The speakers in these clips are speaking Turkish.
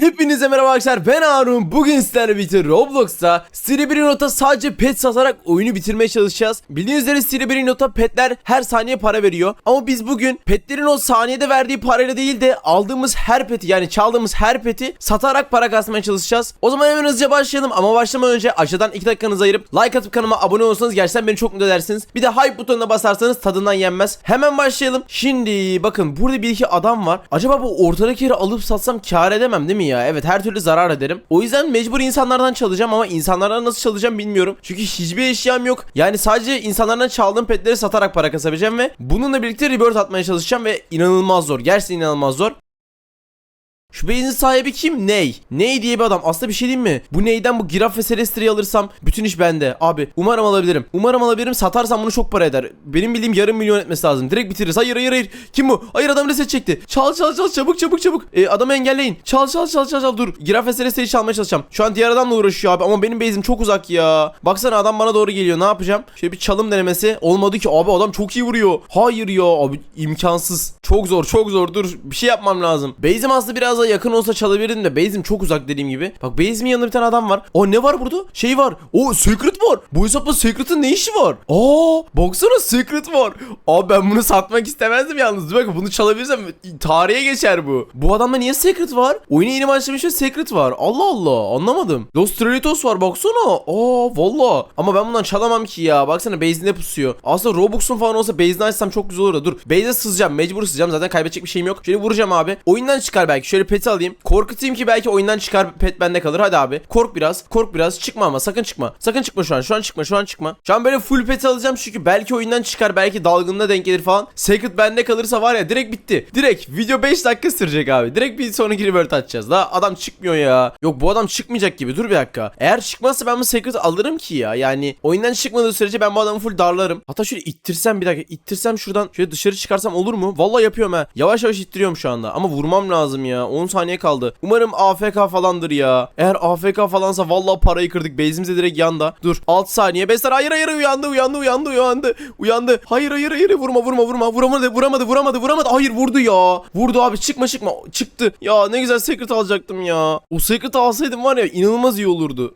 Hepinize merhaba arkadaşlar ben Harun. Bugün sizlerle birlikte Roblox'ta Siribirinot'a sadece pet satarak oyunu bitirmeye çalışacağız. Bildiğiniz üzere Siribirinot'a petler her saniye para veriyor. Ama biz bugün petlerin o saniyede verdiği parayla değil de aldığımız her peti yani çaldığımız her peti satarak para kasmaya çalışacağız. O zaman hemen hızlıca başlayalım ama başlamadan önce aşağıdan 2 dakikanızı ayırıp like atıp kanalıma abone olursanız gerçekten beni çok mutlu edersiniz. Bir de hype butonuna basarsanız tadından yenmez. Hemen başlayalım. Şimdi bakın burada bir iki adam var. Acaba bu ortadaki yeri alıp satsam kar edemem değil mi ya? Evet her türlü zarar ederim. O yüzden mecbur insanlardan çalacağım ama insanlardan nasıl çalacağım bilmiyorum. Çünkü hiçbir eşyam yok. Yani sadece insanlardan çaldığım petleri satarak para kasabileceğim ve bununla birlikte rebirth atmaya çalışacağım ve inanılmaz zor. Gerçekten inanılmaz zor. Şu base'in sahibi kim? Ney? Ney diye bir adam. Aslında bir şey diyeyim mi? Bu neyden bu Giraf ve Celestia'yı alırsam bütün iş bende. Abi umarım alabilirim. Umarım alabilirim. Satarsam bunu çok para eder. Benim bildiğim yarım milyon etmesi lazım. Direkt bitiririz. Hayır hayır hayır. Kim bu? Hayır adam reset çekti. Çal çal çal çabuk çabuk çabuk. E, adamı engelleyin. Çal çal çal çal çal. Dur. Giraf ve Celestia'yı çalmaya çalışacağım. Şu an diğer adamla uğraşıyor abi ama benim base'im çok uzak ya. Baksana adam bana doğru geliyor. Ne yapacağım? Şöyle bir çalım denemesi. Olmadı ki abi adam çok iyi vuruyor. Hayır ya abi imkansız. Çok zor çok zor. Dur bir şey yapmam lazım. Base'im aslında biraz daha yakın olsa çalabilirdim de base'im çok uzak dediğim gibi. Bak base'imin yanında bir tane adam var. O ne var burada? Şey var. O secret var. Bu hesapta secret'ın ne işi var? Aa, baksana secret var. Abi ben bunu satmak istemezdim yalnız. Bakın bunu çalabilirsem tarihe geçer bu. Bu adamda niye secret var? Oyuna yeni başlamış ve secret var. Allah Allah anlamadım. Los Trelitos var baksana. Aa valla. Ama ben bundan çalamam ki ya. Baksana base'inde pusuyor. Aslında Robux'un falan olsa base'ini açsam çok güzel olur da. Dur base'e sızacağım. Mecbur sızacağım. Zaten kaybedecek bir şeyim yok. Şöyle vuracağım abi. Oyundan çıkar belki. Şöyle peti alayım. Korkutayım ki belki oyundan çıkar pet bende kalır. Hadi abi. Kork biraz. Kork biraz. Çıkma ama sakın çıkma. Sakın çıkma şu an. Şu an çıkma. Şu an çıkma. Şu an böyle full pet alacağım çünkü belki oyundan çıkar. Belki dalgınına denk gelir falan. Secret bende kalırsa var ya direkt bitti. Direkt video 5 dakika sürecek abi. Direkt bir sonraki revert açacağız. Daha adam çıkmıyor ya. Yok bu adam çıkmayacak gibi. Dur bir dakika. Eğer çıkmazsa ben bu secret alırım ki ya. Yani oyundan çıkmadığı sürece ben bu adamı full darlarım. Hatta şöyle ittirsem bir dakika. ittirsem şuradan şöyle dışarı çıkarsam olur mu? Vallahi yapıyorum ha. Yavaş yavaş ittiriyorum şu anda. Ama vurmam lazım ya. 10 saniye kaldı. Umarım AFK falandır ya. Eğer AFK falansa vallahi parayı kırdık. Base'imize direkt yanda. Dur. 6 saniye. Besler hayır hayır uyandı uyandı uyandı uyandı. Uyandı. Hayır hayır hayır vurma vurma vurma. Vuramadı vuramadı vuramadı vuramadı. Hayır vurdu ya. Vurdu abi çıkma çıkma. Çıktı. Ya ne güzel secret alacaktım ya. O secret alsaydım var ya inanılmaz iyi olurdu.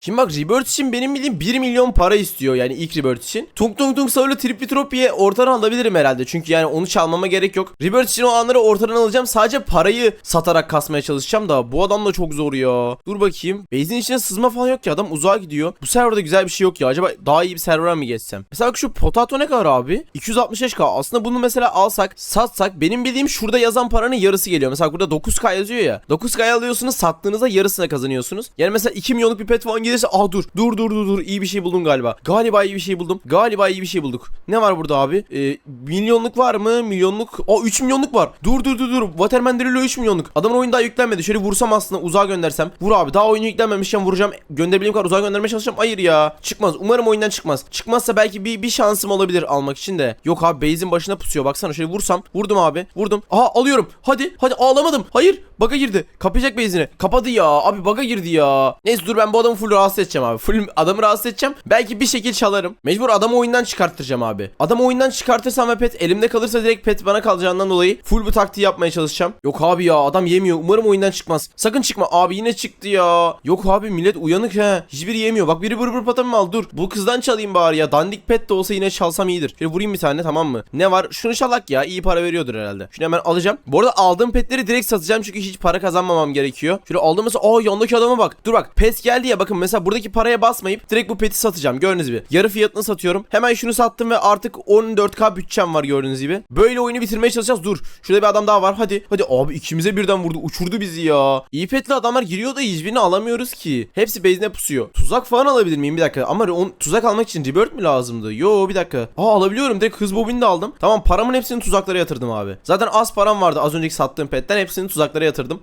Şimdi bak Rebirth için benim bildiğim 1 milyon para istiyor yani ilk Rebirth için. Tung Tung Tung Sağlı Triplitropi'ye ortadan alabilirim herhalde. Çünkü yani onu çalmama gerek yok. Rebirth için o anları ortadan alacağım. Sadece parayı satarak kasmaya çalışacağım da bu adam da çok zor ya. Dur bakayım. Base'in içine sızma falan yok ki adam uzağa gidiyor. Bu serverda güzel bir şey yok ya. Acaba daha iyi bir server'a mı geçsem? Mesela şu potato ne kadar abi? 265k. Aslında bunu mesela alsak, satsak benim bildiğim şurada yazan paranın yarısı geliyor. Mesela burada 9k yazıyor ya. 9k alıyorsunuz sattığınızda yarısına kazanıyorsunuz. Yani mesela 2 milyonluk bir pet falan gelirse ah dur dur dur dur dur iyi bir şey buldum galiba. Galiba iyi bir şey buldum. Galiba iyi bir şey bulduk. Ne var burada abi? Ee, milyonluk var mı? Milyonluk. Aa 3 milyonluk var. Dur dur dur dur. Waterman Drill'le 3 milyonluk. Adamın oyun daha yüklenmedi. Şöyle vursam aslında uzağa göndersem. Vur abi. Daha oyunu yüklenmemişken vuracağım. Gönderebildiğim kadar uzağa göndermeye çalışacağım. Hayır ya. Çıkmaz. Umarım oyundan çıkmaz. Çıkmazsa belki bir, bir şansım olabilir almak için de. Yok abi base'in başına pusuyor. Baksana şöyle vursam. Vurdum abi. Vurdum. Aha alıyorum. Hadi. Hadi ağlamadım. Hayır. Baga girdi. Kapayacak base'ini. Kapadı ya. Abi baga girdi ya. Neyse dur ben bu adamı full rahatsız edeceğim abi. Full adamı rahatsız edeceğim. Belki bir şekil çalarım. Mecbur adamı oyundan çıkarttıracağım abi. Adamı oyundan çıkartırsam ve pet elimde kalırsa direkt pet bana kalacağından dolayı full bu taktiği yapmaya çalışacağım. Yok abi ya adam yemiyor. Umarım oyundan çıkmaz. Sakın çıkma. Abi yine çıktı ya. Yok abi millet uyanık he. Hiçbiri yemiyor. Bak biri bır bır patamı al dur. Bu kızdan çalayım bari ya. Dandik pet de olsa yine çalsam iyidir. Şöyle vurayım bir tane tamam mı? Ne var? Şunu çalak ya. İyi para veriyordur herhalde. Şunu hemen alacağım. Bu arada aldığım petleri direkt satacağım çünkü hiç para kazanmamam gerekiyor. Şöyle aldım mesela. Aa yandaki adama bak. Dur bak. Pet geldi ya bakın mesela buradaki paraya basmayıp direkt bu peti satacağım. Gördüğünüz gibi. Yarı fiyatını satıyorum. Hemen şunu sattım ve artık 14k bütçem var gördüğünüz gibi. Böyle oyunu bitirmeye çalışacağız. Dur. Şurada bir adam daha var. Hadi. Hadi abi ikimize birden vurdu. Uçurdu bizi ya. İyi petli adamlar giriyor da hiçbirini alamıyoruz ki. Hepsi base'ine pusuyor. Tuzak falan alabilir miyim? Bir dakika. Ama on, tuzak almak için rebirth mi lazımdı? Yo bir dakika. Aa alabiliyorum. Direkt hız bobini de aldım. Tamam paramın hepsini tuzaklara yatırdım abi. Zaten az param vardı az önceki sattığım petten. Hepsini tuzaklara yatırdım.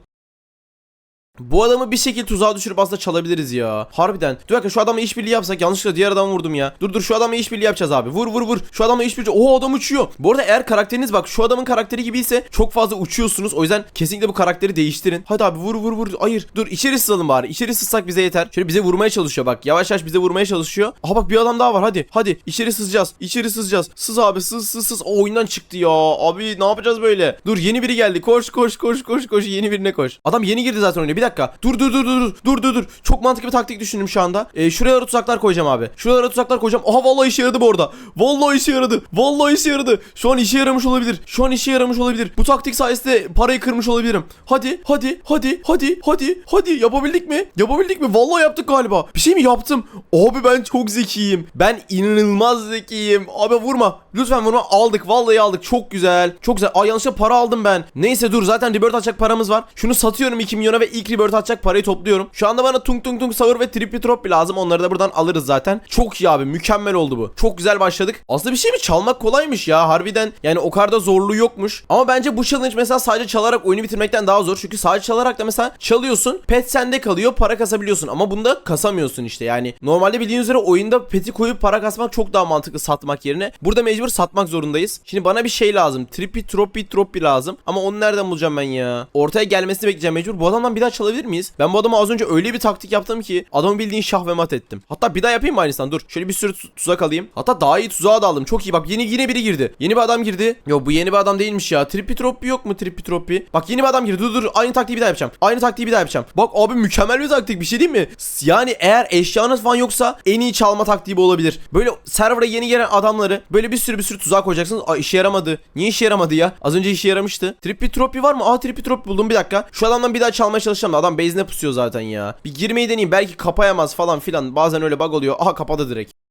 Bu adamı bir şekilde tuzağa düşürüp aslında çalabiliriz ya. Harbiden. Dur bakın şu adamla işbirliği yapsak yanlışlıkla diğer adamı vurdum ya. Dur dur şu adamla işbirliği yapacağız abi. Vur vur vur. Şu adamla işbirliği. Oo adam uçuyor. Bu arada eğer karakteriniz bak şu adamın karakteri gibi ise çok fazla uçuyorsunuz. O yüzden kesinlikle bu karakteri değiştirin. Hadi abi vur vur vur. Hayır. Dur içeri sızalım bari. İçeri sızsak bize yeter. Şöyle bize vurmaya çalışıyor bak. Yavaş yavaş bize vurmaya çalışıyor. Aha bak bir adam daha var. Hadi. Hadi içeri sızacağız. İçeri sızacağız. Sız abi sız sız sız. O oyundan çıktı ya. Abi ne yapacağız böyle? Dur yeni biri geldi. Koş koş koş koş koş. Yeni birine koş. Adam yeni girdi zaten oyuna. Bir dakika. Dur dur dur dur dur dur dur. Çok mantıklı bir taktik düşündüm şu anda. Ee, şuralara tuzaklar koyacağım abi. Şuralara tuzaklar koyacağım. Aha vallahi işe yaradı bu arada. Vallahi işe yaradı. Vallahi işe yaradı. Şu an işe yaramış olabilir. Şu an işe yaramış olabilir. Bu taktik sayesinde parayı kırmış olabilirim. Hadi hadi hadi hadi hadi hadi yapabildik mi? Yapabildik mi? Vallahi yaptık galiba. Bir şey mi yaptım? Abi ben çok zekiyim. Ben inanılmaz zekiyim. Abi vurma. Lütfen vurma. Aldık. Vallahi aldık. Çok güzel. Çok güzel. Ay yanlışlıkla para aldım ben. Neyse dur zaten rebirth atacak paramız var. Şunu satıyorum 2 milyona ve ilk rebirth atacak parayı topluyorum. Şu anda bana tung tung tung savur ve trippy trop lazım. Onları da buradan alırız zaten. Çok iyi abi. Mükemmel oldu bu. Çok güzel başladık. Aslında bir şey mi? Çalmak kolaymış ya. Harbiden yani o kadar da zorluğu yokmuş. Ama bence bu challenge mesela sadece çalarak oyunu bitirmekten daha zor. Çünkü sadece çalarak da mesela çalıyorsun. Pet sende kalıyor. Para kasabiliyorsun. Ama bunda kasamıyorsun işte. Yani normalde bildiğin üzere oyunda peti koyup para kasmak çok daha mantıklı satmak yerine. Burada mecbur satmak zorundayız. Şimdi bana bir şey lazım. Trippy troppy troppy lazım. Ama onu nereden bulacağım ben ya? Ortaya gelmesini bekleyeceğim mecbur. Bu adamdan bir daha çalabilir miyiz? Ben bu adama az önce öyle bir taktik yaptım ki adamı bildiğin şah ve mat ettim. Hatta bir daha yapayım mı aynısından? Dur. Şöyle bir sürü tu- tuzak alayım. Hatta daha iyi tuzağa da aldım. Çok iyi. Bak yeni yine biri girdi. Yeni bir adam girdi. Yo bu yeni bir adam değilmiş ya. Trippy troppy yok mu trippy troppy? Bak yeni bir adam girdi. Dur dur. Aynı taktiği bir daha yapacağım. Aynı taktiği bir daha yapacağım. Bak abi mükemmel bir taktik. Bir şey değil mi? Yani eğer eşyanız falan yoksa en iyi çalma taktiği bu olabilir. Böyle server'a yeni gelen adamları böyle bir sürü bir sürü tuzak koyacaksınız. Aa işe yaramadı. Niye işe yaramadı ya? Az önce işe yaramıştı. Trippy troppy var mı? Aa trippy troppy buldum bir dakika. Şu adamdan bir daha çalmaya çalışacağım da adam base'ine pusuyor zaten ya. Bir girmeyi deneyeyim. Belki kapayamaz falan filan. Bazen öyle bug oluyor. Aha kapadı direkt.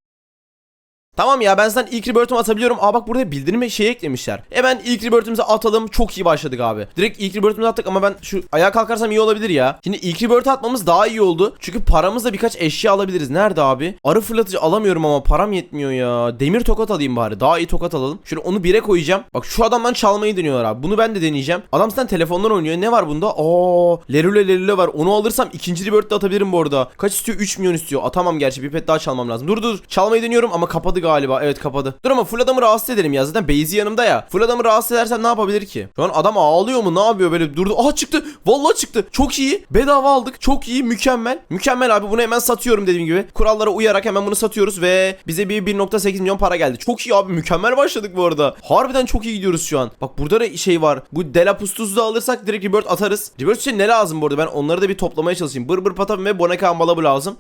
Tamam ya ben zaten ilk rebirth'ımı atabiliyorum. Aa bak burada bildirime şey eklemişler. Hemen ilk rebirth'imizi atalım. Çok iyi başladık abi. Direkt ilk rebirth'imizi attık ama ben şu ayağa kalkarsam iyi olabilir ya. Şimdi ilk rebirth'ı atmamız daha iyi oldu. Çünkü paramızla birkaç eşya alabiliriz. Nerede abi? Arı fırlatıcı alamıyorum ama param yetmiyor ya. Demir tokat alayım bari. Daha iyi tokat alalım. Şöyle onu bire koyacağım. Bak şu adamdan çalmayı deniyorlar abi. Bunu ben de deneyeceğim. Adam zaten telefondan oynuyor. Ne var bunda? Aa, Lerule Lerule var. Onu alırsam ikinci rebirth'te atabilirim bu arada. Kaç istiyor? 3 milyon istiyor. Atamam gerçi. Bir pet daha çalmam lazım. Dur dur. Çalmayı deniyorum ama kapadı galiba. Evet kapadı. Dur ama full adamı rahatsız edelim ya. Zaten base'i yanımda ya. Full adamı rahatsız edersem ne yapabilir ki? Şu an adam ağlıyor mu? Ne yapıyor böyle durdu. Aha çıktı. Vallahi çıktı. Çok iyi. Bedava aldık. Çok iyi. Mükemmel. Mükemmel abi. Bunu hemen satıyorum dediğim gibi. Kurallara uyarak hemen bunu satıyoruz ve bize bir 1.8 milyon para geldi. Çok iyi abi. Mükemmel başladık bu arada. Harbiden çok iyi gidiyoruz şu an. Bak burada da şey var. Bu Delapustuz'u da alırsak direkt Rebirth atarız. Rebirth için ne lazım bu arada? Ben onları da bir toplamaya çalışayım. Bır bır patam ve Boneka Ambalabı lazım.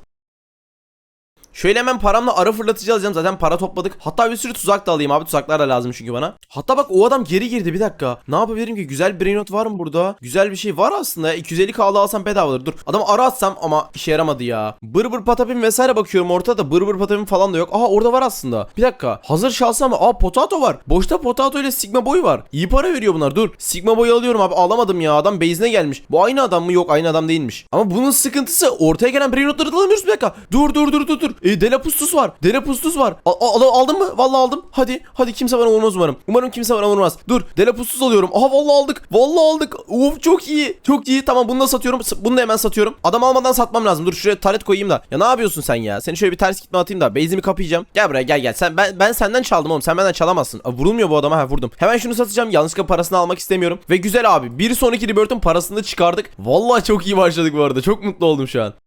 Şöyle hemen paramla ara fırlatıcı alacağım. Zaten para topladık. Hatta bir sürü tuzak da alayım abi. Tuzaklar da lazım çünkü bana. Hatta bak o adam geri girdi bir dakika. Ne yapabilirim ki? Güzel bir not var mı burada? Güzel bir şey var aslında. ya. 250 k'lı alsam bedavadır. Dur. Adamı ara atsam ama işe yaramadı ya. Bır bır patapim vesaire bakıyorum ortada. Bır bır patapim falan da yok. Aha orada var aslında. Bir dakika. Hazır şalsam mı? Aa potato var. Boşta potato ile sigma boy var. İyi para veriyor bunlar. Dur. Sigma boyu alıyorum abi. Alamadım ya. Adam base'ine gelmiş. Bu aynı adam mı? Yok aynı adam değilmiş. Ama bunun sıkıntısı ortaya gelen brain notları da alamıyoruz bir dakika. Dur dur dur dur dur. E, Delapustus var. Delapustus var. Al, al, aldın mı? Vallahi aldım. Hadi. Hadi kimse bana vurmaz umarım. Umarım kimse bana vurmaz. Dur. Delapustus alıyorum. Aha vallahi aldık. Vallahi aldık. Uf çok iyi. Çok iyi. Tamam bunu da satıyorum. Bunu da hemen satıyorum. Adam almadan satmam lazım. Dur şuraya taret koyayım da. Ya ne yapıyorsun sen ya? Seni şöyle bir ters gitme atayım da. Base'imi kapayacağım. Gel buraya gel gel. Sen ben ben senden çaldım oğlum. Sen benden çalamazsın. Aa, vurulmuyor bu adama. Ha vurdum. Hemen şunu satacağım. Yanlışlıkla parasını almak istemiyorum. Ve güzel abi. Bir sonraki rebirth'ın parasını çıkardık. Vallahi çok iyi başladık bu arada. Çok mutlu oldum şu an.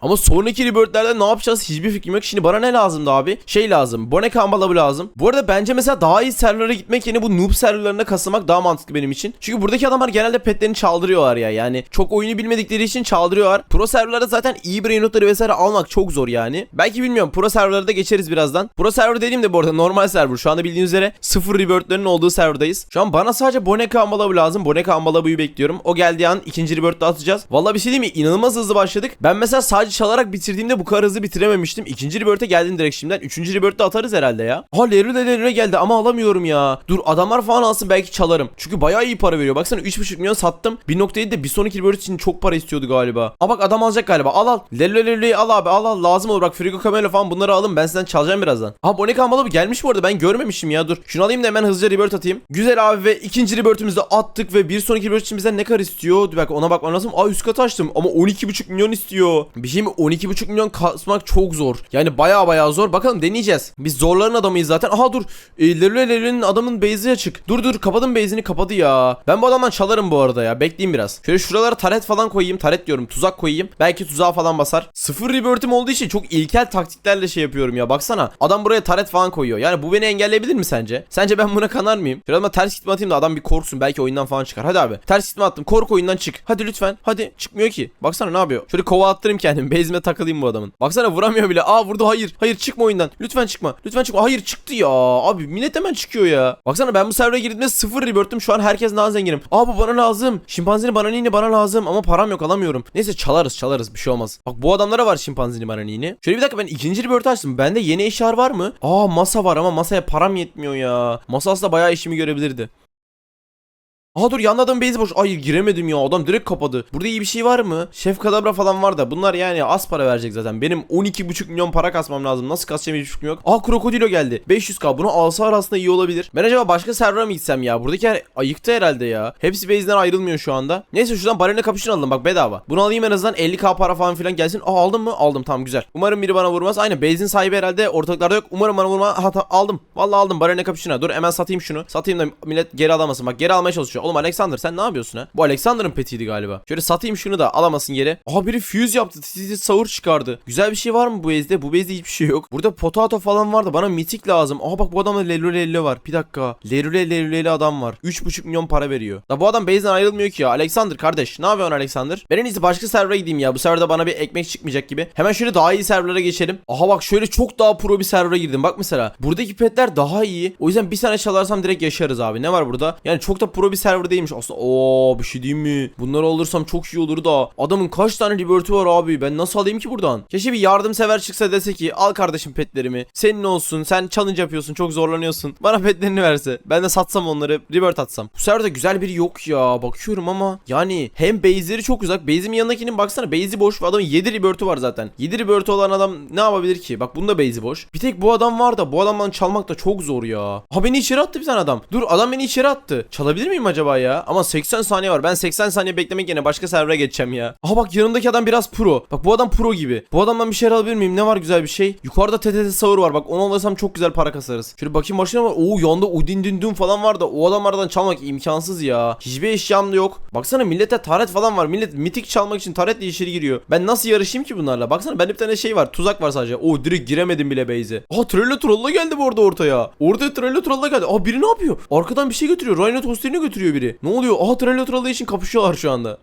Ama sonraki rebirth'lerde ne yapacağız hiçbir fikrim yok. Şimdi bana ne lazımdı abi? Şey lazım. Boneka ambalabı lazım. Bu arada bence mesela daha iyi serverlara gitmek yerine bu noob serverlarına kasılmak daha mantıklı benim için. Çünkü buradaki adamlar genelde petlerini çaldırıyorlar ya. Yani çok oyunu bilmedikleri için çaldırıyorlar. Pro serverlarda zaten iyi brain notları vesaire almak çok zor yani. Belki bilmiyorum. Pro serverlara da geçeriz birazdan. Pro server dediğim de bu arada normal server. Şu anda bildiğiniz üzere sıfır rebirth'lerin olduğu serverdayız. Şu an bana sadece Boneka ambalabı lazım. Boneka ambalabıyı bekliyorum. O geldiği an ikinci rebirth'te atacağız. Vallahi bir şey diyeyim mi? İnanılmaz hızlı başladık. Ben mesela sadece sadece çalarak bitirdiğimde bu kadar hızlı bitirememiştim. İkinci rebirth'e geldim direkt şimdiden. Üçüncü rebirth'te atarız herhalde ya. Ha Lerule Lerule geldi ama alamıyorum ya. Dur adamlar falan alsın belki çalarım. Çünkü bayağı iyi para veriyor. Baksana 3.5 milyon sattım. 1.7 de bir sonraki rebirth için çok para istiyordu galiba. Aa bak adam alacak galiba. Al al. Lerule Lerule'yi al abi al al. Lazım olur. Bak Frigo Camelo falan bunları alın. Ben sizden çalacağım birazdan. Aha Bonika Amalı gelmiş bu arada. Ben görmemişim ya. Dur. Şunu alayım da hemen hızlıca rebirth atayım. Güzel abi ve ikinci rebirth'ümüzü attık ve bir sonraki rebirth için bizden ne kadar istiyor? Dur bak ona bakmam lazım. Aa üst katı açtım ama 12.5 milyon istiyor. Bir şey mi? 12.5 milyon kasmak çok zor. Yani baya baya zor. Bakalım deneyeceğiz. Biz zorların adamıyız zaten. Aha dur. E, Lerule Lerule'nin adamın base'i açık. Dur dur kapadım base'ini kapadı ya. Ben bu adamdan çalarım bu arada ya. Bekleyin biraz. Şöyle şuralara taret falan koyayım. Taret diyorum. Tuzak koyayım. Belki tuzağa falan basar. Sıfır rebirth'im olduğu için çok ilkel taktiklerle şey yapıyorum ya. Baksana. Adam buraya taret falan koyuyor. Yani bu beni engelleyebilir mi sence? Sence ben buna kanar mıyım? Şöyle ama ters gitme atayım da adam bir korksun. Belki oyundan falan çıkar. Hadi abi. Ters gitme attım. Kork oyundan çık. Hadi lütfen. Hadi. Çıkmıyor ki. Baksana ne yapıyor? Şöyle kova attırayım kendimi. Base'ime takılayım bu adamın. Baksana vuramıyor bile. Aa vurdu. Hayır. Hayır çıkma oyundan. Lütfen çıkma. Lütfen çıkma. Hayır çıktı ya. Abi millet hemen çıkıyor ya. Baksana ben bu server'a girdiğimde sıfır rebirth'üm. Şu an herkes daha zenginim. Aa bu bana lazım. Şimpanzini bananini bana lazım ama param yok alamıyorum. Neyse çalarız çalarız bir şey olmaz. Bak bu adamlara var şimpanzini bananini. Şöyle bir dakika ben ikinci rebirth açtım. Bende yeni eşya var mı? Aa masa var ama masaya param yetmiyor ya. Masa aslında bayağı işimi görebilirdi. Aha dur yanında adam base boş. Hayır giremedim ya adam direkt kapadı. Burada iyi bir şey var mı? Şef kadabra falan var da bunlar yani az para verecek zaten. Benim 12,5 milyon para kasmam lazım. Nasıl kasacağım hiçbir fikrim yok. Aa krokodilo geldi. 500k bunu alsa arasında iyi olabilir. Ben acaba başka server'a mı gitsem ya? Buradaki her ayıktı herhalde ya. Hepsi base'den ayrılmıyor şu anda. Neyse şuradan barene kapışın aldım bak bedava. Bunu alayım en azından 50k para falan filan gelsin. Aa aldım mı? Aldım tamam güzel. Umarım biri bana vurmaz. Aynen base'in sahibi herhalde ortalıklarda yok. Umarım bana vurma. Ta- aldım. Vallahi aldım barene kapışına. Dur hemen satayım şunu. Satayım da millet geri alamasın. Bak geri almaya çalışıyor. Oğlum Alexander sen ne yapıyorsun ha? Bu Alexander'ın petiydi galiba. Şöyle satayım şunu da alamasın geri. Aha biri fuse yaptı. Titi sahur çıkardı. Güzel bir şey var mı bu base'de? Bu base'de hiçbir şey yok. Burada potato falan vardı. Bana mitik lazım. Aha bak bu adamda Lerule var. Bir dakika. Lerule Lerule adam var. 3,5 milyon para veriyor. Da bu adam base'den ayrılmıyor ki ya. Alexander kardeş. Ne yapıyorsun Alexander? Ben en iyisi başka server'a gideyim ya. Bu serverda bana bir ekmek çıkmayacak gibi. Hemen şöyle daha iyi serverlara geçelim. Aha bak şöyle çok daha pro bir server'a girdim. Bak mesela. Buradaki petler daha iyi. O yüzden bir sene çalarsam direkt yaşarız abi. Ne var burada? Yani çok da pro bir server değilmiş. Aslında ooo bir şey diyeyim mi? Bunları alırsam çok iyi olur da. Adamın kaç tane liberty var abi? Ben nasıl alayım ki buradan? Keşke bir yardımsever çıksa dese ki al kardeşim petlerimi. Senin olsun. Sen challenge yapıyorsun. Çok zorlanıyorsun. Bana petlerini verse. Ben de satsam onları. Rebirth atsam. Bu serverda güzel biri yok ya. Bakıyorum ama. Yani hem base'leri çok uzak. Base'imin yanındakinin baksana. Base'i boş ve adamın 7 rebirth'ü var zaten. 7 rebirth'ü olan adam ne yapabilir ki? Bak bunda base'i boş. Bir tek bu adam var da bu adamdan çalmak da çok zor ya. Ha beni içeri attı bir tane adam. Dur adam beni içeri attı. Çalabilir miyim acaba ya? Ama 80 saniye var. Ben 80 saniye beklemek yerine başka server'a geçeceğim ya. Aha bak yanımdaki adam biraz pro. Bak bu adam pro gibi. Bu adamdan bir şey alabilir miyim? Ne var güzel bir şey? Yukarıda TTT sahur var. Bak onu alırsam çok güzel para kasarız. Şöyle bakayım başına var. Oo yanda Udin Dün Dün falan var da o adamlardan çalmak imkansız ya. Hiçbir eşyam da yok. Baksana millete taret falan var. Millet mitik çalmak için taretle içeri giriyor. Ben nasıl yarışayım ki bunlarla? Baksana bende bir tane şey var. Tuzak var sadece. Oo direkt giremedim bile base'e. Aa Trello Troll'la geldi bu arada ortaya. Orada Trello Troll'la geldi. Aa biri ne yapıyor? Arkadan bir şey götürüyor. Rhino Toaster'ini götürüyor biri. Ne oluyor? Aha Trello için kapışıyorlar şu anda.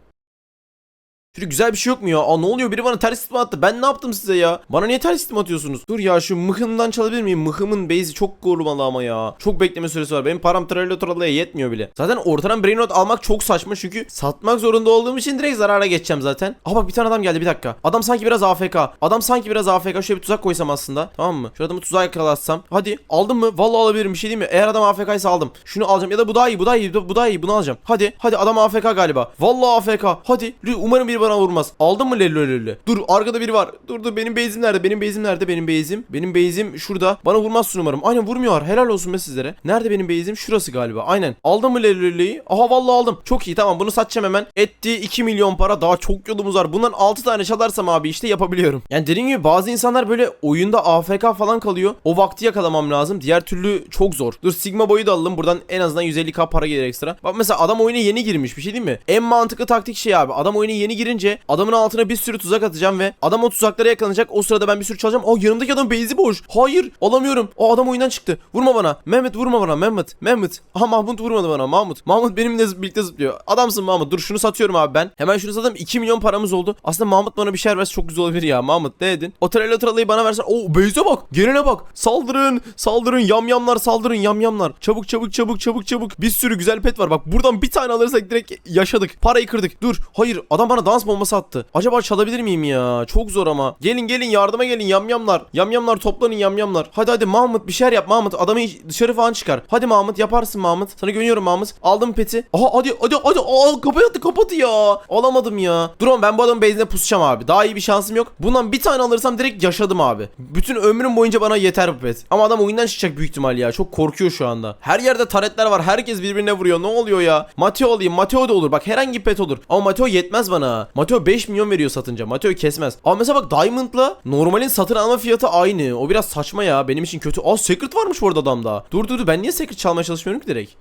Şöyle güzel bir şey yok mu ya? Aa ne oluyor? Biri bana ters istim attı. Ben ne yaptım size ya? Bana niye ters istim atıyorsunuz? Dur ya şu mıhımdan çalabilir miyim? Mıhımın base'i çok korumalı ama ya. Çok bekleme süresi var. Benim param Trello Troll'ya yetmiyor bile. Zaten ortadan Brain Rot almak çok saçma çünkü satmak zorunda olduğum için direkt zarara geçeceğim zaten. Aa bak bir tane adam geldi bir dakika. Adam sanki biraz AFK. Adam sanki biraz AFK. Şöyle bir tuzak koysam aslında. Tamam mı? Şu adamı tuzağa yakalatsam. Hadi aldım mı? Vallahi alabilirim bir şey değil mi? Eğer adam AFK ise aldım. Şunu alacağım ya da bu daha iyi bu daha iyi bu daha iyi bunu alacağım. Hadi hadi adam AFK galiba. Vallahi AFK. Hadi umarım biri bana vurmaz. Aldım mı Lello Lello? Dur arkada biri var. Dur dur benim base'im nerede? Benim base'im nerede? Benim base'im. Benim base'im şurada. Bana vurmazsın umarım. Aynen vurmuyor. Helal olsun be sizlere. Nerede benim base'im? Şurası galiba. Aynen. Aldım mı Lello Lello'yu? Aha vallahi aldım. Çok iyi tamam bunu satacağım hemen. Etti 2 milyon para. Daha çok yolumuz var. Bundan 6 tane çalarsam abi işte yapabiliyorum. Yani dediğim gibi bazı insanlar böyle oyunda AFK falan kalıyor. O vakti yakalamam lazım. Diğer türlü çok zor. Dur Sigma boyu da alalım. Buradan en azından 150k para gelir ekstra. Bak mesela adam oyuna yeni girmiş. Bir şey değil mi? En mantıklı taktik şey abi. Adam oyuna yeni girince adamın altına bir sürü tuzak atacağım ve adam o tuzaklara yakalanacak. O sırada ben bir sürü çalacağım. Aa yanımdaki adam base'i boş. Hayır alamıyorum. O adam oyundan çıktı. Vurma bana. Mehmet vurma bana. Mehmet. Mehmet. Aha Mahmut vurmadı bana. Mahmut. Mahmut benimle birlikte zıplıyor. Adamsın Mahmut. Dur şunu satıyorum abi ben. Hemen şunu satalım. 2 milyon paramız oldu. Aslında Mahmut bana bir şeyler verse çok güzel olabilir ya. Mahmut ne dedin? O trailer tralayı bana versen. Oo base'e bak. Gelene bak. Saldırın. Saldırın. Yamyamlar saldırın. Yamyamlar. Çabuk çabuk çabuk çabuk çabuk. Bir sürü güzel pet var. Bak buradan bir tane alırsak direkt yaşadık. Parayı kırdık. Dur. Hayır. Adam bana dans elmas bombası attı. Acaba çalabilir miyim ya? Çok zor ama. Gelin gelin yardıma gelin yamyamlar. Yamyamlar toplanın yamyamlar. Hadi hadi Mahmut bir şeyler yap Mahmut. Adamı dışarı falan çıkar. Hadi Mahmut yaparsın Mahmut. Sana güveniyorum Mahmut. Aldım peti. Aha hadi hadi hadi. Aa, kapıyı attı kapattı ya. Alamadım ya. Dur oğlum ben bu adamın base'ine pusacağım abi. Daha iyi bir şansım yok. Bundan bir tane alırsam direkt yaşadım abi. Bütün ömrüm boyunca bana yeter bu pet. Ama adam oyundan çıkacak büyük ihtimal ya. Çok korkuyor şu anda. Her yerde taretler var. Herkes birbirine vuruyor. Ne oluyor ya? Mateo alayım. Mateo da olur. Bak herhangi pet olur. Ama Mateo yetmez bana. Mateo 5 milyon veriyor satınca. Mateo kesmez. Ama mesela bak Diamond'la normalin satın alma fiyatı aynı. O biraz saçma ya. Benim için kötü. Aa Secret varmış bu arada adamda. Dur dur dur. Ben niye Secret çalmaya çalışmıyorum ki direkt?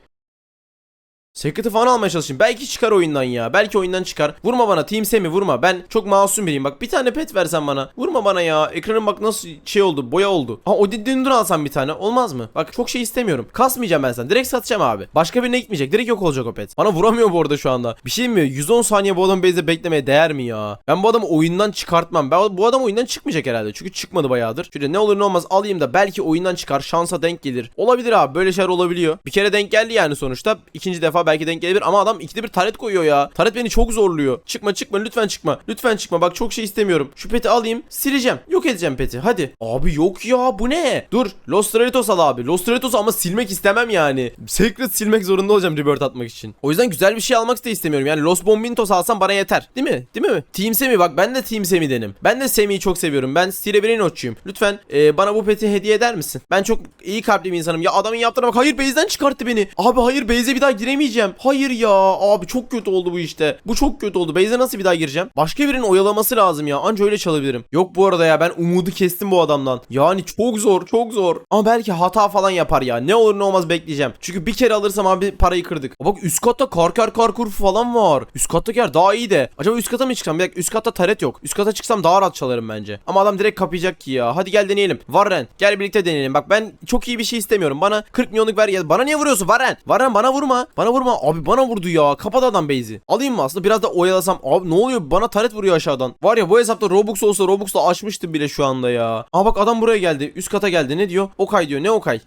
Secret'ı falan almaya çalışayım. Belki çıkar oyundan ya. Belki oyundan çıkar. Vurma bana Team Semi vurma. Ben çok masum biriyim. Bak bir tane pet versen bana. Vurma bana ya. Ekranım bak nasıl şey oldu. Boya oldu. Ha o dur alsam bir tane. Olmaz mı? Bak çok şey istemiyorum. Kasmayacağım ben sen. Direkt satacağım abi. Başka birine gitmeyecek. Direkt yok olacak o pet. Bana vuramıyor bu arada şu anda. Bir şey mi? 110 saniye bu adam base'de beklemeye değer mi ya? Ben bu adamı oyundan çıkartmam. Ben bu adam oyundan çıkmayacak herhalde. Çünkü çıkmadı bayağıdır. Şöyle ne olur ne olmaz alayım da belki oyundan çıkar. Şansa denk gelir. Olabilir abi. Böyle şeyler olabiliyor. Bir kere denk geldi yani sonuçta. İkinci defa belki denk gelebilir ama adam ikide bir taret koyuyor ya. Taret beni çok zorluyor. Çıkma çıkma lütfen çıkma. Lütfen çıkma. Bak çok şey istemiyorum. Şu peti alayım. Sileceğim. Yok edeceğim peti. Hadi. Abi yok ya bu ne? Dur. Los Strelitos al abi. Los Strelitos ama silmek istemem yani. Secret silmek zorunda olacağım rebirth atmak için. O yüzden güzel bir şey almak da istemiyorum. Yani Los Bombintos alsam bana yeter. Değil mi? Değil mi? Team Semi bak ben de Team Semi'denim. Ben de Semi'yi çok seviyorum. Ben Stirebrinoç'uyum. Lütfen e, bana bu peti hediye eder misin? Ben çok iyi kalpli bir insanım. Ya adamın yaptığına bak. Hayır base'den çıkarttı beni. Abi hayır base'e bir daha giremeyeceğim. Hayır ya. Abi çok kötü oldu bu işte. Bu çok kötü oldu. Base'e nasıl bir daha gireceğim? Başka birinin oyalaması lazım ya. Anca öyle çalabilirim. Yok bu arada ya ben umudu kestim bu adamdan. Yani çok zor. Çok zor. Ama belki hata falan yapar ya. Ne olur ne olmaz bekleyeceğim. Çünkü bir kere alırsam abi parayı kırdık. Bak üst katta kar kar kar kur falan var. Üst kattaki yer daha iyi de. Acaba üst kata mı çıksam? Bir dakika üst katta taret yok. Üst kata çıksam daha rahat çalarım bence. Ama adam direkt kapayacak ki ya. Hadi gel deneyelim. Varren gel birlikte deneyelim. Bak ben çok iyi bir şey istemiyorum. Bana 40 milyonluk ver ya. Bana niye vuruyorsun Varren? Varren bana vurma. Bana vurma. Abi bana vurdu ya. Kapadı adam base'i. Alayım mı aslında? Biraz da oyalasam. Abi ne oluyor? Bana taret vuruyor aşağıdan. Var ya bu hesapta Robux olsa Robux'la açmıştım bile şu anda ya. Aa bak adam buraya geldi. Üst kata geldi. Ne diyor? Okay diyor. Ne okay?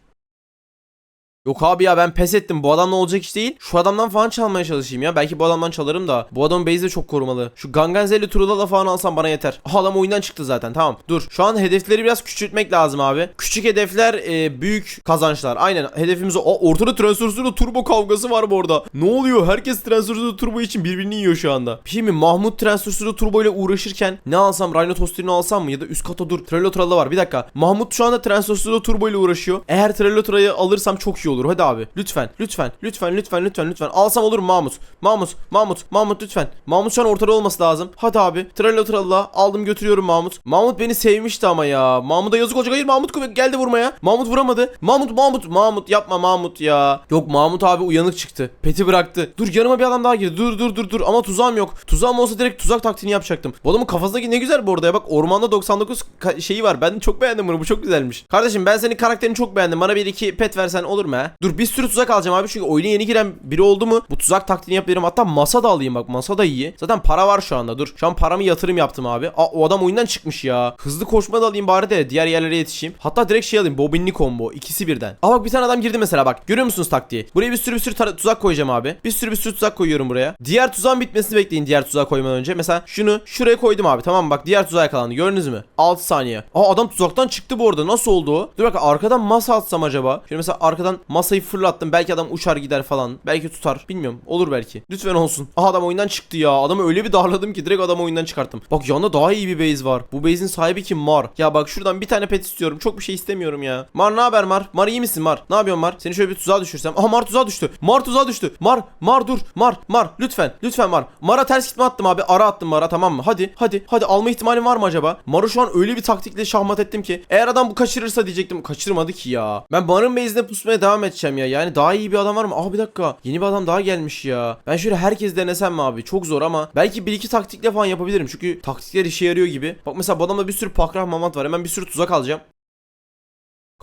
Yok abi ya ben pes ettim. Bu adam ne olacak iş değil. Şu adamdan falan çalmaya çalışayım ya. Belki bu adamdan çalarım da. Bu adamın base'i de çok korumalı. Şu Ganganzelli Trulala falan alsam bana yeter. Aha adam oyundan çıktı zaten. Tamam. Dur. Şu an hedefleri biraz küçültmek lazım abi. Küçük hedefler e, büyük kazançlar. Aynen. Hedefimiz o. ortada transfersürü turbo kavgası var bu arada. Ne oluyor? Herkes transfersürü turbo için birbirini yiyor şu anda. Bir şey mi? Mahmut transfersürü turbo ile uğraşırken ne alsam? Rhino Toster'ını alsam mı? Ya da üst kata dur. Trello Tralla var. Bir dakika. Mahmut şu anda transfersürü turbo ile uğraşıyor. Eğer Trello alırsam çok iyi olur. Hadi abi. Lütfen. Lütfen. Lütfen. Lütfen. Lütfen. Lütfen. Alsam olur mu Mahmut? Mahmut. Mahmut. Mahmut lütfen. Mahmut şu an ortada olması lazım. Hadi abi. Trello Tralla. Aldım götürüyorum Mahmut. Mahmut beni sevmişti ama ya. Mahmut'a yazık olacak. Hayır Mahmut geldi vurmaya. Mahmut vuramadı. Mahmut Mahmut. Mahmut yapma Mahmut ya. Yok Mahmut abi uyanık çıktı. Peti bıraktı. Dur yanıma bir adam daha girdi. Dur dur dur dur. Ama tuzağım yok. Tuzağım olsa direkt tuzak taktiğini yapacaktım. Bu adamın kafasındaki ne güzel bu arada ya. Bak ormanda 99 ka- şeyi var. Ben çok beğendim bunu. Bu çok güzelmiş. Kardeşim ben senin karakterini çok beğendim. Bana bir iki pet versen olur mu Dur bir sürü tuzak alacağım abi. Çünkü oyuna yeni giren biri oldu mu bu tuzak taktiğini yapabilirim. Hatta masa da alayım bak. Masa da iyi. Zaten para var şu anda. Dur. Şu an paramı yatırım yaptım abi. Aa o adam oyundan çıkmış ya. Hızlı koşma da alayım bari de diğer yerlere yetişeyim. Hatta direkt şey alayım. Bobinli combo. ikisi birden. Aa bak bir tane adam girdi mesela bak. Görüyor musunuz taktiği? Buraya bir sürü bir sürü tuzak koyacağım abi. Bir sürü bir sürü tuzak koyuyorum buraya. Diğer tuzağın bitmesini bekleyin diğer tuzağa koymadan önce. Mesela şunu şuraya koydum abi. Tamam? Bak diğer tuzağa yakalandı. Gördünüz mü? 6 saniye. Aa adam tuzaktan çıktı bu arada. Nasıl oldu? Dur bak arkadan masa atsam acaba. Şöyle mesela arkadan masayı fırlattım. Belki adam uçar gider falan. Belki tutar. Bilmiyorum. Olur belki. Lütfen olsun. Aha adam oyundan çıktı ya. Adamı öyle bir darladım ki direkt adamı oyundan çıkarttım. Bak yanında daha iyi bir base var. Bu base'in sahibi kim? Mar. Ya bak şuradan bir tane pet istiyorum. Çok bir şey istemiyorum ya. Mar ne haber Mar? Mar iyi misin Mar? Ne yapıyorsun Mar? Seni şöyle bir tuzağa düşürsem. Aha Mar tuzağa düştü. Mar tuzağa düştü. Mar, Mar dur. Mar, Mar lütfen. Lütfen Mar. Mar'a ters gitme attım abi. Ara attım Mar'a tamam mı? Hadi, hadi, hadi alma ihtimalin var mı acaba? Mar'ı şu an öyle bir taktikle şahmat ettim ki. Eğer adam bu kaçırırsa diyecektim. Kaçırmadı ki ya. Ben Mar'ın base'ine pusmaya devam edeceğim ya. Yani daha iyi bir adam var mı? Aa bir dakika. Yeni bir adam daha gelmiş ya. Ben şöyle herkes denesem mi abi? Çok zor ama belki bir iki taktikle falan yapabilirim. Çünkü taktikler işe yarıyor gibi. Bak mesela bu adamda bir sürü pakrah mamat var. Hemen bir sürü tuzak alacağım.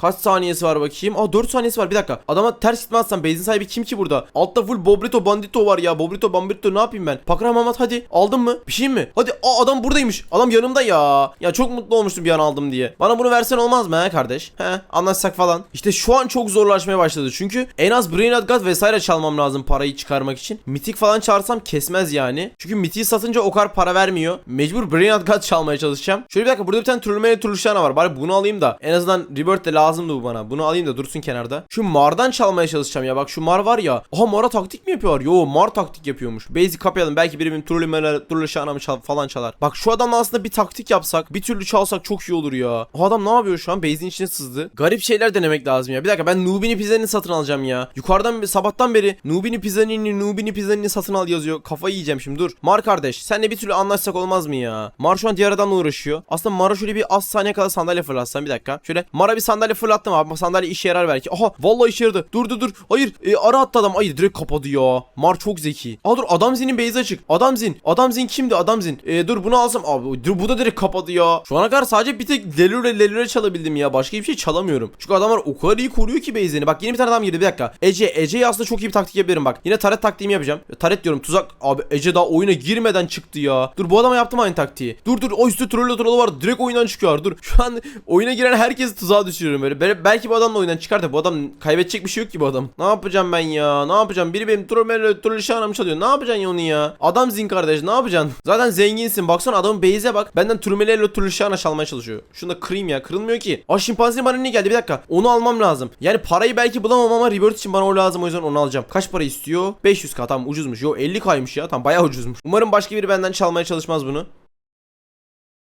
Kaç saniyesi var bakayım? Aa 4 saniyesi var bir dakika. Adama ters gitmezsem benzin sahibi kim ki burada? Altta full Bobrito Bandito var ya. Bobrito Bandito ne yapayım ben? Pakra Mamat hadi aldın mı? Bir şey mi? Hadi aa adam buradaymış. Adam yanımda ya. Ya çok mutlu olmuştum bir an aldım diye. Bana bunu versen olmaz mı he kardeş? He anlaşsak falan. İşte şu an çok zorlaşmaya başladı. Çünkü en az Brain God vesaire çalmam lazım parayı çıkarmak için. Mitik falan çağırsam kesmez yani. Çünkü mitiği satınca o kadar para vermiyor. Mecbur Brain God çalmaya çalışacağım. Şöyle bir dakika burada bir tane Turlumene Turluşana var. Bari bunu alayım da. En azından Rebirth de lazımdı bu bana. Bunu alayım da dursun kenarda. Şu Mar'dan çalmaya çalışacağım ya. Bak şu Mar var ya. Aha Mar'a taktik mi yapıyorlar? Yo Mar taktik yapıyormuş. Basic kapayalım. Belki biri benim Turlumene Turluşana mı çal falan çalar. Bak şu adamla aslında bir taktik yapsak. Bir türlü çalsak çok iyi olur ya. O adam ne yapıyor şu an? Base'in içine sızdı. Garip şeyler denemek lazım ya. Bir dakika ben Nubini Pizza'nı satın alacağım ya. Yukarıdan sabahtan beri Nubini Pizza'nı Nubini Pizza'nı satın al yazıyor. Kafayı yiyeceğim şimdi dur. Mar kardeş senle bir türlü anlaşsak olmaz mı ya? Mar şu an diğer adamla uğraşıyor. Aslında Mar'a şöyle bir az saniye kadar sandalye fırlatsam bir dakika. Şöyle Mar'a bir sandalye fırlattım abi. Sandalye işe yarar belki. Aha vallahi işe yaradı. Dur dur dur. Hayır e, ara attı adam. Hayır direkt kapadı ya. Mar çok zeki. Aa dur adam zinin base açık. Adam zin. Adam zin kimdi? Adam zin. E, dur bunu alsam. Abi dur bu da direkt kapadı ya. Şu ana kadar sadece bir tek Lelure Lelure çalabildim ya. Başka hiçbir şey çalamıyorum. Çünkü adamlar o kadar iyi koruyor ki base'ini. Bak yeni bir tane adam girdi bir dakika. Ece. Ece'yi aslında çok iyi bir taktik yapabilirim bak. Yine taret taktiğimi yapacağım. Taret diyorum tuzak. Abi Ece daha oyuna girmeden çıktı ya. Dur bu adama yaptım aynı taktiği. Dur dur o üstte troll trolü var. Direkt oyundan çıkıyor. Dur. Şu an oyuna giren herkesi tuzağa düşürüyorum böyle. Bel- belki bu adamla oyundan çıkar da bu adam kaybedecek bir şey yok ki bu adam. Ne yapacağım ben ya? Ne yapacağım? Biri benim troll troll şahanamı çalıyor. Ne yapacaksın ya onu ya? Adam zin kardeş ne yapacaksın? Zaten zenginsin. Baksana adamın base'e bak. Benden Turmelello Turluşana çalmaya çalışıyor. Şunu da kırayım ya. Kırılmıyor ki. Aa şimpanzini bana ne geldi? Bir dakika. Onu almam lazım. Yani parayı belki bulamam ama Rebirth için bana o lazım. O yüzden onu alacağım. Kaç para istiyor? 500k. Tamam ucuzmuş. Yo 50 kaymış ya. Tamam bayağı ucuzmuş. Umarım başka biri benden çalmaya çalışmaz bunu.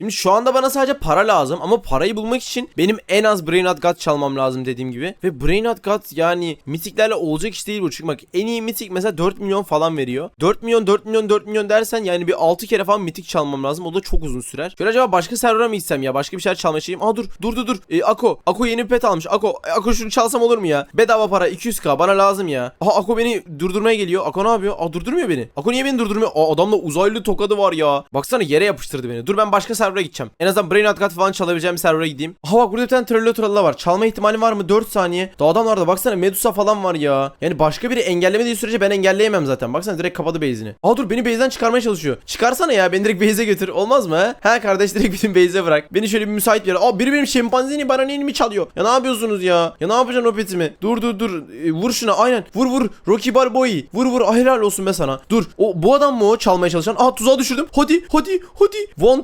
Şimdi şu anda bana sadece para lazım ama parayı bulmak için benim en az Brain Out God çalmam lazım dediğim gibi. Ve Brain Out God yani mitiklerle olacak iş değil bu. Çünkü bak en iyi mitik mesela 4 milyon falan veriyor. 4 milyon 4 milyon 4 milyon dersen yani bir 6 kere falan mitik çalmam lazım. O da çok uzun sürer. Şöyle acaba başka server'a mı gitsem ya? Başka bir şeyler çalmaya çalışayım. Aa dur dur dur dur. E, Ako. Ako yeni bir pet almış. Ako. e, Ako şunu çalsam olur mu ya? Bedava para 200k bana lazım ya. Aha Ako beni durdurmaya geliyor. Ako ne yapıyor? Aa durdurmuyor beni. Ako niye beni durdurmuyor? Aa adamda uzaylı tokadı var ya. Baksana yere yapıştırdı beni. Dur ben başka server'a gideceğim. En azından Brain Out God falan çalabileceğim server'a gideyim. Aha bak burada bir tane Trello var. Çalma ihtimali var mı? 4 saniye. Daha adamlarda baksana Medusa falan var ya. Yani başka biri engellemediği sürece ben engelleyemem zaten. Baksana direkt kapadı base'ini. Aa dur beni base'den çıkarmaya çalışıyor. Çıkarsana ya beni direkt base'e götür. Olmaz mı ha? Ha kardeş direkt bizim base'e bırak. Beni şöyle bir müsait bir yere. Aa biri benim şempanzeni bana mi çalıyor? Ya ne yapıyorsunuz ya? Ya ne yapacaksın o petimi? Dur dur dur. Ee, vur şuna aynen. Vur vur. Rocky Balboa. Vur vur. Ah, helal olsun be sana. Dur. O bu adam mı o çalmaya çalışan? Aa tuzağa düşürdüm. Hadi hadi hadi. 1000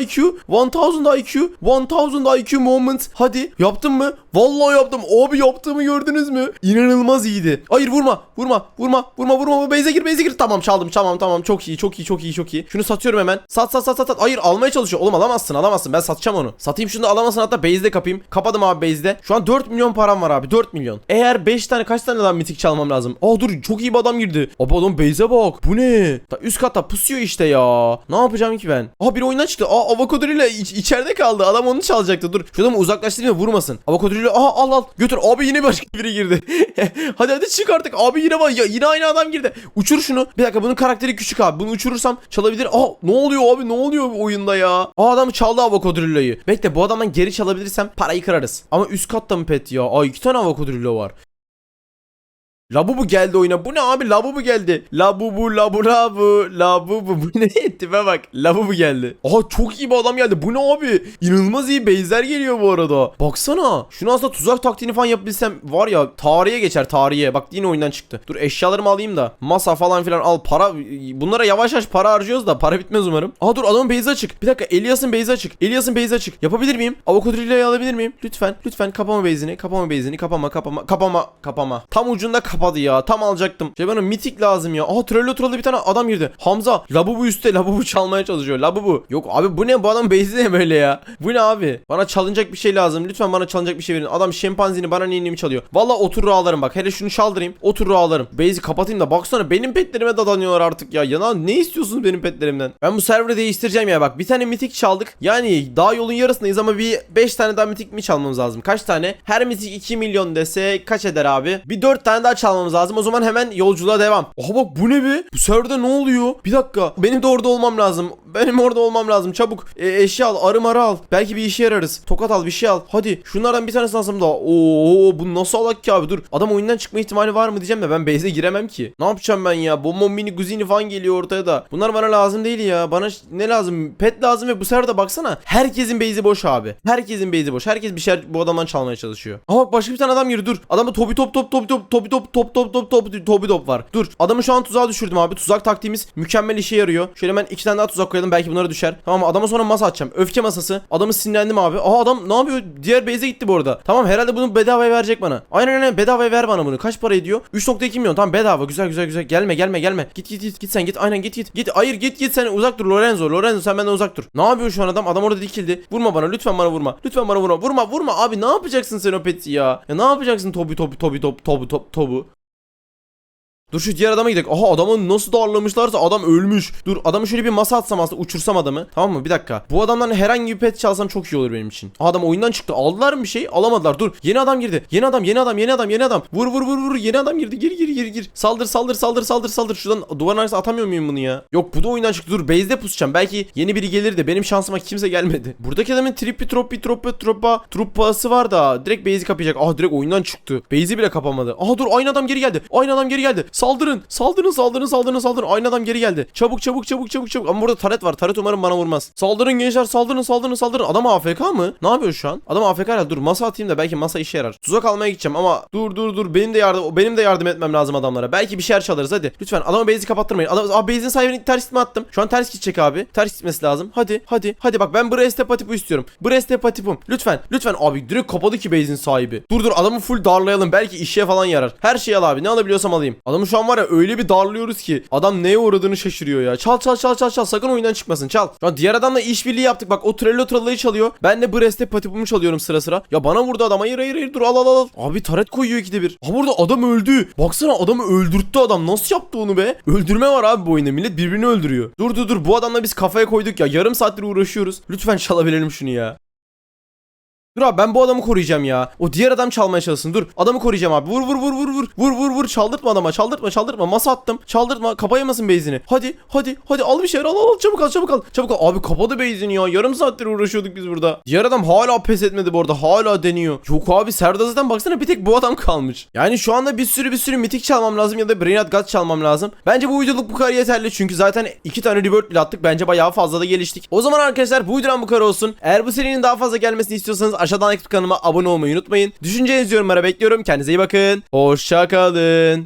IQ. 1000 IQ. 1000 IQ moment. Hadi. Yaptım mı? Vallahi yaptım. Abi yaptığımı gördünüz mü? İnanılmaz iyiydi. Hayır vurma. Vurma. Vurma. Vurma vurma. Base'e gir. Base'e gir. Tamam çaldım. Tamam tamam. Çok iyi. Çok iyi. Çok iyi. Çok iyi. Şunu satıyorum hemen. Sat sat sat sat. Hayır almaya çalışıyor. Oğlum alamazsın. Alamazsın. Ben satacağım onu. Satayım şunu da alamazsın. Hatta base'de kapayım. Kapadım abi base'de. Şu an 4 milyon param var abi. 4 milyon. Eğer 5 tane kaç tane adam mitik çalmam lazım? Aa dur çok iyi bir adam girdi. Abi adam base'e bak. Bu ne? Ta üst katta pusuyor işte ya. Ne yapacağım ki ben? Aa bir oyundan çıktı. Aa avokadoruyla iç- içeride kaldı. Adam onu çalacaktı. Dur. Şu adamı uzaklaştırayım da vurmasın. Avokadoruyla aa al al. Götür. Abi yine başka biri girdi. hadi hadi çık artık. Abi yine var. Ya, yine aynı adam girdi. Uçur şunu. Bir dakika bunun karakteri küçük abi. Bunu uçurursam çalabilir. Aa ne oluyor abi? Ne oluyor bu oyunda ya? Aa adam çaldı avokadoruylayı. Bekle bu adamdan geri çalabilirsem parayı kırarız. Ama üst katta mı pet ya? Aa iki tane avokadorilla var. Labubu geldi oyuna. Bu ne abi? Labubu geldi. Labubu, labu, labu, labubu. Bu ne? Tipe bak. Labubu geldi. Aha çok iyi bir adam geldi. Bu ne abi? İnanılmaz iyi base'ler geliyor bu arada. Baksana. Şunu aslında tuzak taktiğini falan yapabilsem var ya tarihe geçer tarihe. Bak yine oyundan çıktı. Dur eşyalarımı alayım da. Masa falan filan al. Para. Bunlara yavaş yavaş para harcıyoruz da para bitmez umarım. Aha dur adamın base'i açık. Bir dakika Elias'ın base'i açık. Elias'ın base'i açık. Yapabilir miyim? Avokadrillayı alabilir miyim? Lütfen. Lütfen kapama base'ini. Kapama base'ini. Kapama kapama. Kapama. Kapama. Tam ucunda kapadı ya. Tam alacaktım. Şey bana mitik lazım ya. Aha Trello Troll'da bir tane adam girdi. Hamza. Labubu üstte. Labubu çalmaya çalışıyor. Labubu. Yok abi bu ne? Bu adam base'i ne böyle ya? Bu ne abi? Bana çalınacak bir şey lazım. Lütfen bana çalınacak bir şey verin. Adam şempanzini bana neyini çalıyor. Valla otur ağlarım bak. Hele şunu çaldırayım. Otur ağlarım. Base'i kapatayım da baksana benim petlerime dadanıyorlar artık ya. Ya lan ne istiyorsunuz benim petlerimden? Ben bu serverı değiştireceğim ya bak. Bir tane mitik çaldık. Yani daha yolun yarısındayız ama bir 5 tane daha mitik mi çalmamız lazım? Kaç tane? Her mitik 2 milyon dese kaç eder abi? Bir 4 tane daha çalmamız lazım. O zaman hemen yolculuğa devam. Aha bak bu ne be? Bu serverda ne oluyor? Bir dakika. Benim de orada olmam lazım. Benim orada olmam lazım. Çabuk. E, eşya al. Arı marı al. Belki bir işe yararız. Tokat al bir şey al. Hadi. Şunlardan bir tanesi lazım da. Oo bu nasıl alak ki abi dur. Adam oyundan çıkma ihtimali var mı diyeceğim de ben base'e giremem ki. Ne yapacağım ben ya? Bonbon mini guzini falan geliyor ortaya da. Bunlar bana lazım değil ya. Bana ne lazım? Pet lazım ve bu sefer de baksana. Herkesin base'i boş abi. Herkesin base'i boş. Herkes bir şeyler bu adamdan çalmaya çalışıyor. Ama bak başka bir tane adam girdi dur. Adamda topi top top top top topi top top top top top topi top var. Dur. Adamı şu an tuzağa düşürdüm abi. Tuzak taktiğimiz mükemmel işe yarıyor. Şöyle hemen iki tane daha tuzak koyalım. Belki bunlara düşer. Tamam? Adama sonra masa atacağım. Öfke masası. Adamı sinirlendim abi. Aha adam ne yapıyor? Diğer base'e gitti bu arada. Tamam herhalde bunu bedavaya verecek bana. Aynen aynen bedavaya ver bana bunu. Kaç para ediyor? 3.2 milyon. Tamam bedava. Güzel güzel güzel. Gelme gelme gelme. Git git git. Git sen git. Aynen git git. Git. Hayır git git sen uzak dur Lorenzo. Lorenzo sen benden uzak dur. Ne yapıyor şu an adam? Adam orada dikildi. Vurma bana. Lütfen bana vurma. Lütfen bana vurma. Vurma vurma. Abi ne yapacaksın sen o peti ya? Ya ne yapacaksın tobi tobi tobi top tobu top tobu? Dur şu diğer adama gidelim. Aha adamı nasıl darlamışlarsa adam ölmüş. Dur adamı şöyle bir masa atsam aslında uçursam adamı. Tamam mı? Bir dakika. Bu adamdan herhangi bir pet çalsam çok iyi olur benim için. Adam oyundan çıktı. Aldılar mı bir şey? Alamadılar. Dur. Yeni adam girdi. Yeni adam, yeni adam, yeni adam, yeni adam. Vur vur vur vur. Yeni adam girdi. Gir gir gir gir. Saldır saldır saldır saldır saldır. Şuradan duvarın arkasına atamıyor muyum bunu ya? Yok bu da oyundan çıktı. Dur base'de pusacağım. Belki yeni biri gelir de benim şansıma kimse gelmedi. Buradaki adamın tripi tropi tropi tropa truppası var da direkt base'i kapayacak. Aha direkt oyundan çıktı. Base'i bile kapamadı. Aha dur aynı adam geri geldi. Aynı adam geri geldi. Saldırın. Saldırın saldırın saldırın saldırın. Aynı adam geri geldi. Çabuk çabuk çabuk çabuk çabuk. Ama burada taret var. Taret umarım bana vurmaz. Saldırın gençler saldırın saldırın saldırın. Adam AFK mı? Ne yapıyor şu an? Adam AFK ya. Dur masa atayım da belki masa işe yarar. Tuzak almaya gideceğim ama dur dur dur. Benim de yardım benim de yardım etmem lazım adamlara. Belki bir şeyler çalarız hadi. Lütfen adama base'i kapattırmayın. Adam abi base'in sahibini ters gitme attım. Şu an ters gidecek abi. Ters gitmesi lazım. Hadi hadi hadi bak ben Breste Patipu istiyorum. Breste Patipum. Lütfen lütfen abi direkt kapadı ki base'in sahibi. Dur dur adamı full darlayalım. Belki işe falan yarar. Her şeyi al abi. Ne alabiliyorsam alayım. Adamı şu an var ya öyle bir darlıyoruz ki. Adam neye uğradığını şaşırıyor ya. Çal çal çal çal çal. Sakın oyundan çıkmasın. Çal. Ya diğer adamla işbirliği yaptık. Bak o Trello Trallo'yu çalıyor. Ben de Breste Patipumu çalıyorum sıra sıra. Ya bana vurdu adam. Hayır hayır hayır. Dur al al al. Abi taret koyuyor ikide bir. Ha burada adam öldü. Baksana adamı öldürttü adam. Nasıl yaptı onu be? Öldürme var abi bu oyunda. Millet birbirini öldürüyor. Dur dur dur. Bu adamla biz kafaya koyduk ya. Yarım saattir uğraşıyoruz. Lütfen çalabilelim şunu ya. Dur abi ben bu adamı koruyacağım ya. O diğer adam çalmaya çalışsın. Dur adamı koruyacağım abi. Vur vur vur vur vur. Vur vur vur. Çaldırtma adama. Çaldırtma çaldırtma. Masa attım. Çaldırtma. Kapayamasın beyzini. Hadi hadi hadi al bir şeyler al al. Çabuk al çabuk al. Çabuk al. Abi kapadı beyzini ya. Yarım saattir uğraşıyorduk biz burada. Diğer adam hala pes etmedi bu arada. Hala deniyor. Yok abi Serdaz'dan baksana bir tek bu adam kalmış. Yani şu anda bir sürü bir sürü mitik çalmam lazım ya da Brainard God çalmam lazım. Bence bu videoluk bu kadar yeterli. Çünkü zaten iki tane rebirth bile attık. Bence bayağı fazla da geliştik. O zaman arkadaşlar bu videodan bu kadar olsun. Eğer bu serinin daha fazla gelmesini istiyorsanız aşağıdan aktif kanalıma abone olmayı unutmayın. Düşüncelerinizi yorumlara bekliyorum. Kendinize iyi bakın. Hoşçakalın.